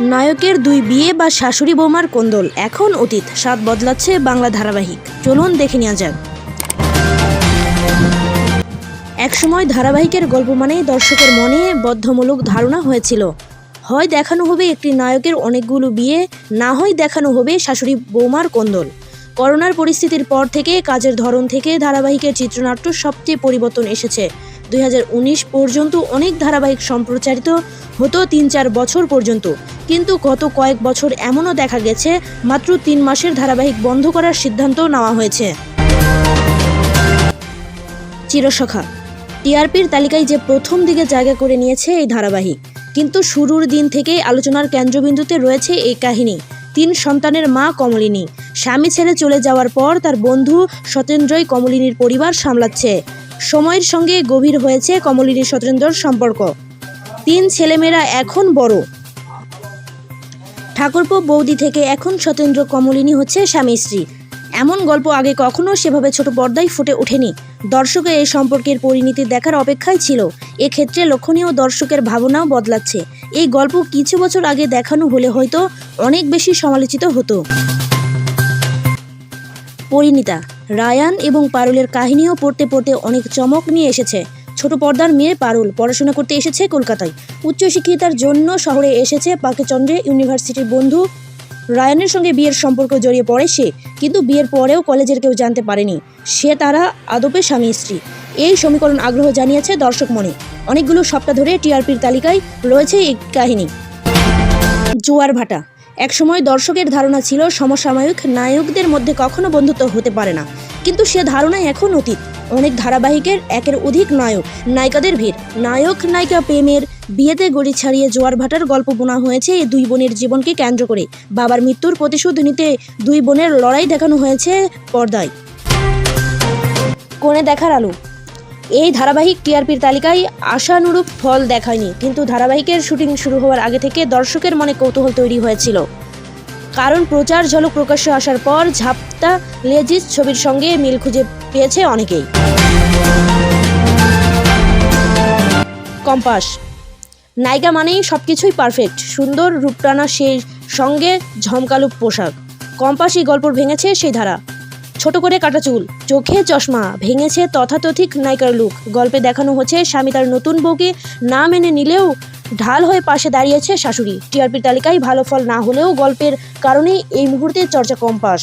নায়কের দুই বিয়ে বা শাশুড়ি বৌমার কোন্দল। এখন অতীত, স্বাদ বদলাচ্ছে বাংলা ধারাবাহিক। চলুন দেখে নেওয়া যাক। একসময় ধারাবাহিকের গল্প মানেই দর্শকের মনে বদ্ধমূলক ধারণা হয়েছিল। হয় দেখানো হবে একটি নায়কের অনেকগুলো বিয়ে, না হয় দেখানো হবে শাশুড়ি বৌমার কোন্দল। করোনার পরিস্থিতির পর থেকে কাজের ধরন থেকে ধারাবাহিকের চিত্রনাট্য সবচেয়ে পরিবর্তন এসেছে। দুই হাজার উনিশ পর্যন্ত অনেক ধারাবাহিক সম্প্রচারিত হতো তিন চার বছর পর্যন্ত। কিন্তু গত কয়েক বছর এমনও দেখা গেছে, মাত্র তিন মাসের ধারাবাহিক বন্ধ করার সিদ্ধান্ত নেওয়া হয়েছে। চিরসখা। টিআরপির তালিকায় যে প্রথম দিকে জায়গা করে নিয়েছে এই ধারাবাহিক, কিন্তু শুরুর দিন থেকেই আলোচনার কেন্দ্রবিন্দুতে রয়েছে এই কাহিনী। তিন সন্তানের মা কমলিনী, স্বামী ছেড়ে চলে যাওয়ার পর তার বন্ধু সতেন্দ্রই কমলিনীর পরিবার সামলাচ্ছে। সময়ের সঙ্গে গভীর হয়েছে কমলিনী সতেন্দ্রর সম্পর্ক। তিন ছেলেমেয়েরা এখন বড় ঠাকুরপো বৌদি থেকে এখন সতেন্দ্র কমলিনী হচ্ছে স্বামী স্ত্রী। এমন গল্প আগে কখনো সেভাবে ছোট পর্দায় ফুটে ওঠেনি। দর্শকের এই সম্পর্কের পরিণতি দেখার অপেক্ষায় ছিল। এক্ষেত্রে লক্ষণীয় দর্শকের ভাবনাও বদলাচ্ছে। এই গল্প কিছু বছর আগে দেখানো হলে হয়তো অনেক বেশি সমালোচিত হতো। পরিণীতা, রায়ান এবং পারুলের কাহিনীও পড়তে পড়তে অনেক চমক নিয়ে এসেছে। ছোট পর্দার মেয়ে পারুল পড়াশোনা করতে এসেছে কলকাতায়। উচ্চশিক্ষিতার জন্য শহরে এসেছে পাকেচন্দ্রে ইউনিভার্সিটির বন্ধু। রায়ানের সঙ্গে বিয়ের সম্পর্ক জড়িয়ে পড়ে সে, কিন্তু বিয়ের পরেও কলেজের কেউ জানতে পারেনি। সে তারা আদপে স্বামী স্ত্রী। এই সমীকরণ আগ্রহ জানিয়েছে দর্শক মনে। অনেকগুলো সপ্তাহ ধরে টিআরপির তালিকায় রয়েছে এই কাহিনী। জোয়ার ভাটা। একসময় দর্শকের ধারণা ছিল সমসাময়িক নায়কদের মধ্যে কখনো বন্ধুত্ব হতে পারে না। কিন্তু সে ধারণা এখন অতীত। অনেক ধারাবাহিকের একের অধিক নায়ক, নায়িকাদের ভিড়। নায়ক, নায়িকা প্রেমের বিয়েতে গড়ি ছাড়িয়ে জোয়ার ভাটার গল্প বোনা হয়েছে এই দুই বোনের জীবনকে কেন্দ্র করে। বাবার মৃত্যুর প্রতিশোধ নিতে দুই বোনের লড়াই দেখানো হয়েছে পর্দায়। কোণে দেখার আলো। এই ধারাবাহিক টিআরপির তালিকায় আশানুরূপ ফল দেখায়নি, কিন্তু ধারাবাহিকের শুটিং শুরু হওয়ার আগে থেকে দর্শকের মনে কৌতূহল তৈরি হয়েছিল। কারণ প্রচার ঝলক প্রকাশ্যে আসার পর ঝাপটা লেজিস ছবির সঙ্গে মিল খুঁজে পেয়েছে অনেকেই। কম্পাস, নায়িকা মানেই সব কিছুই পারফেক্ট, সুন্দর রূপটানা সেই সঙ্গে ঝমকালু পোশাক। কম্পাসই গল্প ভেঙেছে সেই ধারা। ছোট করে কাটা চুল, চোখে চশমা, ভেঙেছে তথাতথিক নায়িকার লুক। গল্পে দেখানো হচ্ছে স্বামী তার নতুন বউকে না মেনে নিলেও ঢাল হয়ে পাশে দাঁড়িয়েছে শাশুড়ি। টিআরপির তালিকায় ভালো ফল না হলেও গল্পের কারণেই এই মুহূর্তে চর্চা কম কম্পাস